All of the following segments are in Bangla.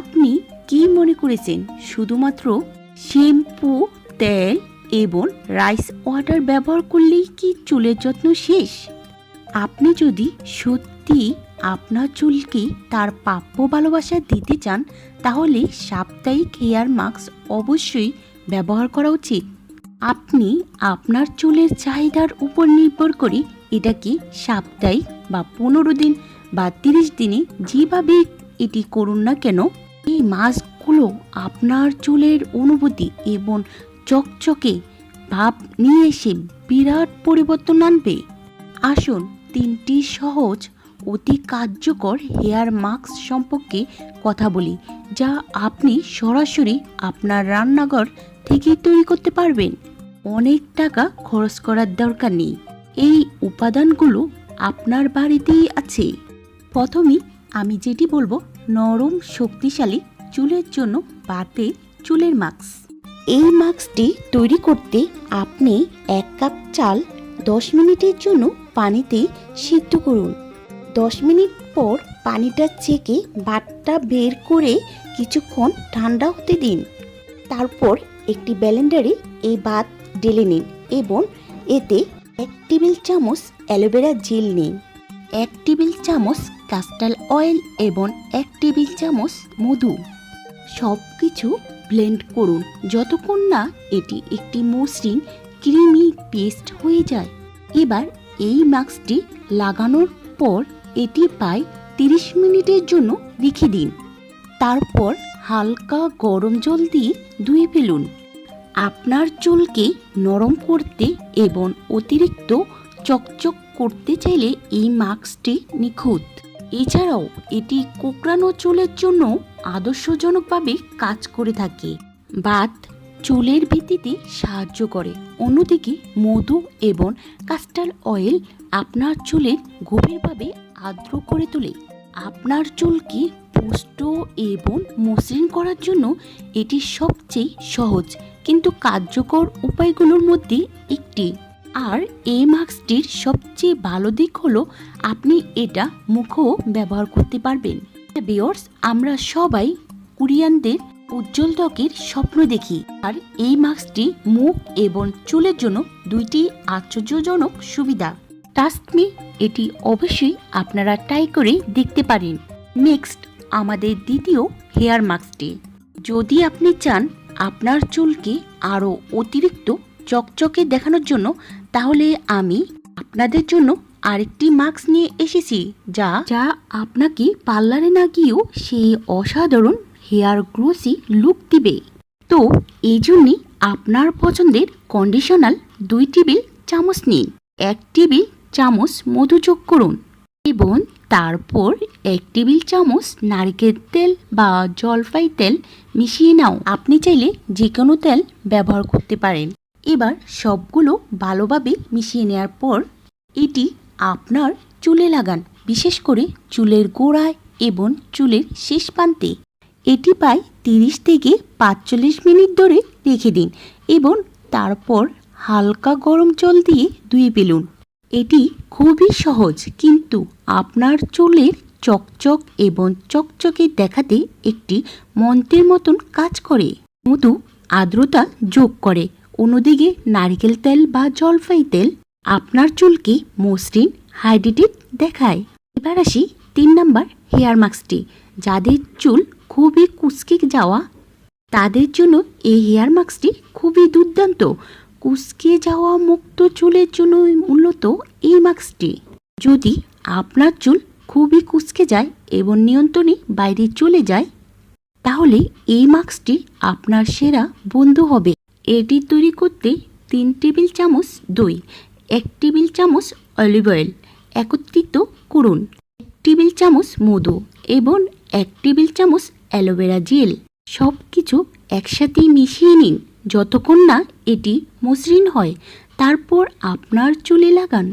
আপনি কি মনে করেছেন? শুধুমাত্র শ্যাম্পু, তেল এবং রাইস ওয়াটার ব্যবহার করলেই কি চুলের যত্ন শেষ? আপনি যদি সত্যি আপনার চুলকে তার প্রাপ্য ভালোবাসা দিতে চান, তাহলে সাপ্তাহিক হেয়ার মাস্ক অবশ্যই ব্যবহার করা উচিত। আপনি আপনার চুলের চাহিদার উপর নির্ভর করে এটাকে সাপ্তাহিক বা পনেরো দিন বা তিরিশ দিনে যেভাবে এটি করুন না কেন এই মাস্কগুলো আপনার চুলের অনুভূতি এবং চকচকে ভাব নিয়ে এসে বিরাট পরিবর্তন আনবে। আসুন, তিনটি সহজ, অতি কার্যকর হেয়ার মাস্ক সম্পর্কে কথা বলি, যা আপনি সরাসরি আপনার রান্নাঘর থেকেই তৈরি করতে পারবেন। অনেক টাকা খরচ করার দরকার নেই। এই উপাদানগুলো আপনার বাড়িতেই আছে। প্রথমেই আমি যেটি বলব নরম, শক্তিশালী চুলের জন্য বাতে চুলের মাস্ক এই মাস্কটি তৈরি করতে আপনি এক কাপ চাল দশ মিনিটের জন্য পানিতে সিদ্ধ করুন। দশ মিনিট পর পানিটা চেকে বাটটা বের করে কিছুক্ষণ ঠান্ডা হতে দিন। তারপর একটি ব্যালেন্ডারে এই ভাত ঢেলে নিন এবং এতে এক টেবিল চামচ অ্যালোভেরা জেল নিন। এক টেবিল চামচ কাস্টাল অয়েল এবং এক টেবিল চামচ মধু। সব কিছু ব্লেন্ড করুন যতক্ষণ না এটি একটি মসৃণ, ক্রিমি পেস্ট হয়ে যায়। এবার এই মাস্কটি লাগানোর পর এটি প্রায় তিরিশ মিনিটের জন্য রেখে দিন। তারপর হালকা গরম জল দিয়ে ধুয়ে ফেলুন। আপনার চুলকে নরম করতে এবং অতিরিক্ত চকচক করতে চাইলে এই মাস্কটি নিখুঁত। এছাড়াও এটি কোকড়ানো চুলের জন্য আদর্শজনকভাবে কাজ করে থাকে। বাত চুলের ভিত্তিতে সাহায্য করে। অন্যদিকে মধু এবং কাস্টার অয়েল আপনার চুলের গভীরভাবে আর্দ্র করে তোলে। আপনার চুলকে পুষ্ট এবং মসৃণ করার জন্য এটি সবচেয়ে সহজ কিন্তু কার্যকর উপায়গুলোর মধ্যে একটি। আর এই মাস্কটির সবচেয়ে ভালো দিক হলো আপনি এটা মুখও ব্যবহার করতে পারবেন। বিয়র্স আমরা সবাই কোরিয়ানদের উজ্জ্বল ত্বকের স্বপ্ন দেখি। আর এই মাস্কটি মুখ এবং চুলের জন্য দুইটি আশ্চর্যজনক সুবিধা। টাস্টমি এটি অবশ্যই আপনারা ট্রাই করে দেখতে পারেন। নেক্সট আমাদের দ্বিতীয় হেয়ার মাস্কটি যদি আপনি চান, আপনার চুলকে আরও অতিরিক্ত চকচকে দেখানোর জন্য, তাহলে আমি আপনাদের জন্য আরেকটি মাস্ক নিয়ে এসেছি, যা যা আপনাকে পার্লারে না গিয়েও সেই অসাধারণ হেয়ার গ্রোসি লুক দিবে। তো, এই জন্যে আপনার পছন্দের কন্ডিশনাল দুই টেবিল চামচ নিন। এক টেবিল চামচ মধু যোগ করুন এবং তারপর এক টেবিল চামচ নারকেল তেল বা জলপাই তেল মিশিয়ে নাও। আপনি চাইলে যে কোনো তেল ব্যবহার করতে পারেন। এবার সবগুলো ভালোভাবে মিশিয়ে নেওয়ার পর এটি আপনার চুলে লাগান, বিশেষ করে চুলের গোড়ায় এবং চুলের শেষ প্রান্তে। এটি প্রায় তিরিশ থেকে পাঁচচল্লিশ মিনিট ধরে রেখে দিন এবং তারপর হালকা গরম জল দিয়ে ধুয়ে ফেলুন। এটি খুবই সহজ, কিন্তু আপনার চুলের চকচক এবং চকচকে দেখাতে একটি মন্ত্রের মতন কাজ করে। মধু আর্দ্রতা যোগ করে। অন্যদিকে নারকেল তেল বা জলপাই তেল আপনার চুলকে মসৃণ, হাইড্রেটেড দেখায়। এবার আসি তিন নাম্বার হেয়ার মাস্কটি। যাদের চুল খুবই কুচকে যাওয়া, তাদের জন্য এই হেয়ার মাস্কটি খুবই দুর্দান্ত। কুচকে যাওয়া মুক্ত চুলের জন্য মূলত এই মাস্কটি। যদি আপনার চুল খুবই কুচকে যায় এবং নিয়ন্ত্রণে বাইরে চলে যায়, তাহলে এই মাস্কটি আপনার সেরা বন্ধু হবে। এটি তৈরি করতে তিন টেবিল চামচ দই, এক টেবিল চামচ অলিভ অয়েল একত্রিত করুন, এক টেবিল চামচ মধু এবং এক টেবিল চামচ অ্যালোভেরা জেল সব কিছু একসাথে মিশিয়ে নিন যতক্ষণ না এটি মসৃণ হয়। তারপর আপনার চুলে লাগান।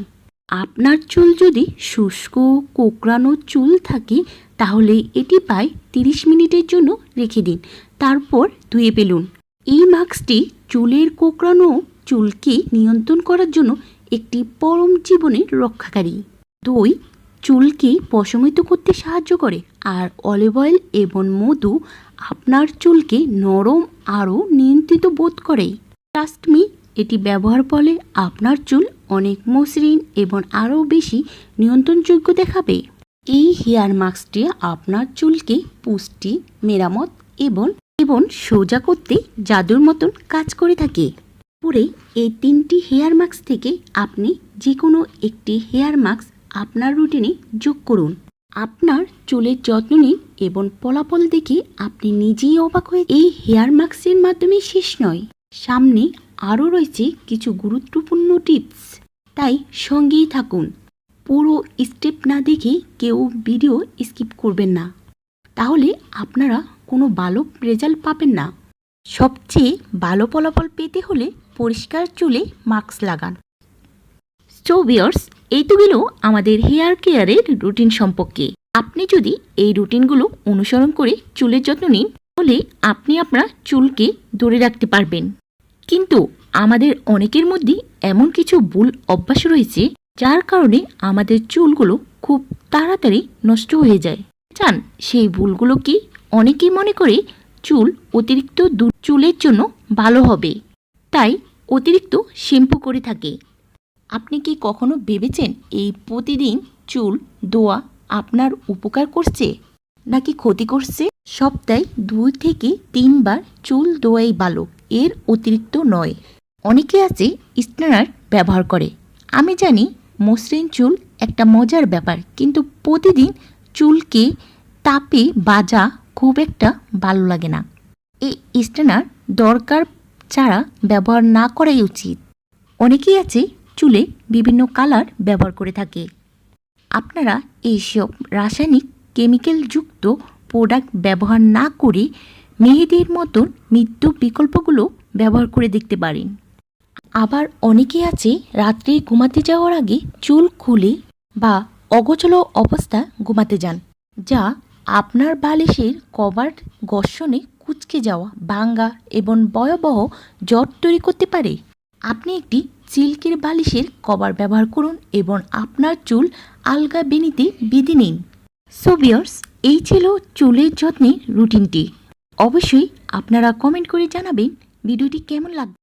আপনার চুল যদি শুষ্ক, কোকড়ানো চুল থাকে, তাহলে এটি প্রায় তিরিশ মিনিটের জন্য রেখে দিন। তারপর ধুয়ে ফেলুন। এই মাস্কটি চুলের কোকড়ানো চুলকে নিয়ন্ত্রণ করার জন্য একটি পরম জীবনের রক্ষাকারী। দই, চুলকে প্রশমিত করতে সাহায্য করে। আর অলিভ অয়েল এবং মধু আপনার চুলকে নরম আরও নিয়ন্ত্রিত বোধ করে। ট্রাস্ট মি এটি ব্যবহার ফলে আপনার চুল অনেক মসৃণ এবং আরও বেশি নিয়ন্ত্রণযোগ্য দেখাবে। এই হেয়ার মাস্কটি আপনার চুলকে পুষ্টি, মেরামত এবং এবং সোজা করতে জাদুর মতন কাজ করে থাকে। পরে এই তিনটি হেয়ার মাস্ক থেকে আপনি যে কোনো একটি হেয়ার মাস্ক আপনার রুটিনে যোগ করুন। আপনার চুলের যত্ন নিন এবং ফলাফল দেখে আপনি নিজেই অবাক হয়ে এই হেয়ার মাস্কের মাধ্যমে শেষ নয়। সামনে আরও রয়েছে কিছু গুরুত্বপূর্ণ টিপস তাই সঙ্গেই থাকুন। পুরো স্টেপ না দেখে কেউ ভিডিও স্কিপ করবেন না। তাহলে আপনারা কোনো ভালো রেজাল্ট পাবেন না। সবচেয়ে ভালো ফলাফল পেতে হলে পরিষ্কার চুলে মাস্ক লাগান। সো বিয়ার্স এই তো গেল আমাদের হেয়ার কেয়ারের রুটিন সম্পর্কে। আপনি যদি এই রুটিনগুলো অনুসরণ করে চুলের যত্ন নিন, তাহলে আপনি আপনার চুলকে ধরে রাখতে পারবেন। কিন্তু আমাদের অনেকের মধ্যে এমন কিছু ভুল অভ্যাস রয়েছে, যার কারণে আমাদের চুলগুলো খুব তাড়াতাড়ি নষ্ট হয়ে যায়। চান, সেই ভুলগুলো কি অনেকেই মনে করে চুল অতিরিক্ত চুলের জন্য ভালো হবে। তাই অতিরিক্ত শ্যাম্পু করে থাকে। আপনি কি কখনো ভেবেছেন এই প্রতিদিন চুল দোয়া আপনার উপকার করছে নাকি ক্ষতি করছে? সপ্তাহে দুই থেকে তিনবার চুল দোয়াই ভালো, এর অতিরিক্ত নয়। অনেকে আছে স্নানার ব্যবহার করে। আমি জানি মসৃণ চুল একটা মজার ব্যাপার, কিন্তু প্রতিদিন চুলকে, তাপে, বাজা খুব একটা ভালো লাগে না। এই স্টেনার দরকার ছাড়া ব্যবহার না করাই উচিত। অনেকেই আছে চুলে বিভিন্ন কালার ব্যবহার করে থাকে। আপনারা এইসব রাসায়নিক কেমিক্যালযুক্ত প্রোডাক্ট ব্যবহার না করে মেহেদির মতন মৃত্যু বিকল্পগুলো ব্যবহার করে দেখতে পারেন। আবার অনেকে আছে রাত্রে ঘুমাতে যাওয়ার আগে চুল খুলে বা অগোচল অবস্থা ঘুমাতে যান, যা আপনার বালিশের কভার ঘর্ষণে কুচকে যাওয়া, ভাঙ্গা এবং ভয়াবহ জ্বর তৈরি করতে পারে। আপনি একটি সিল্কের বালিশের কভার ব্যবহার করুন এবং আপনার চুল আলগা বেনিতে বেঁধে নিন। সোভিয়ার্স এই ছিল চুলের যত্নের রুটিনটি। অবশ্যই আপনারা কমেন্ট করে জানাবেন ভিডিওটি কেমন লাগবে।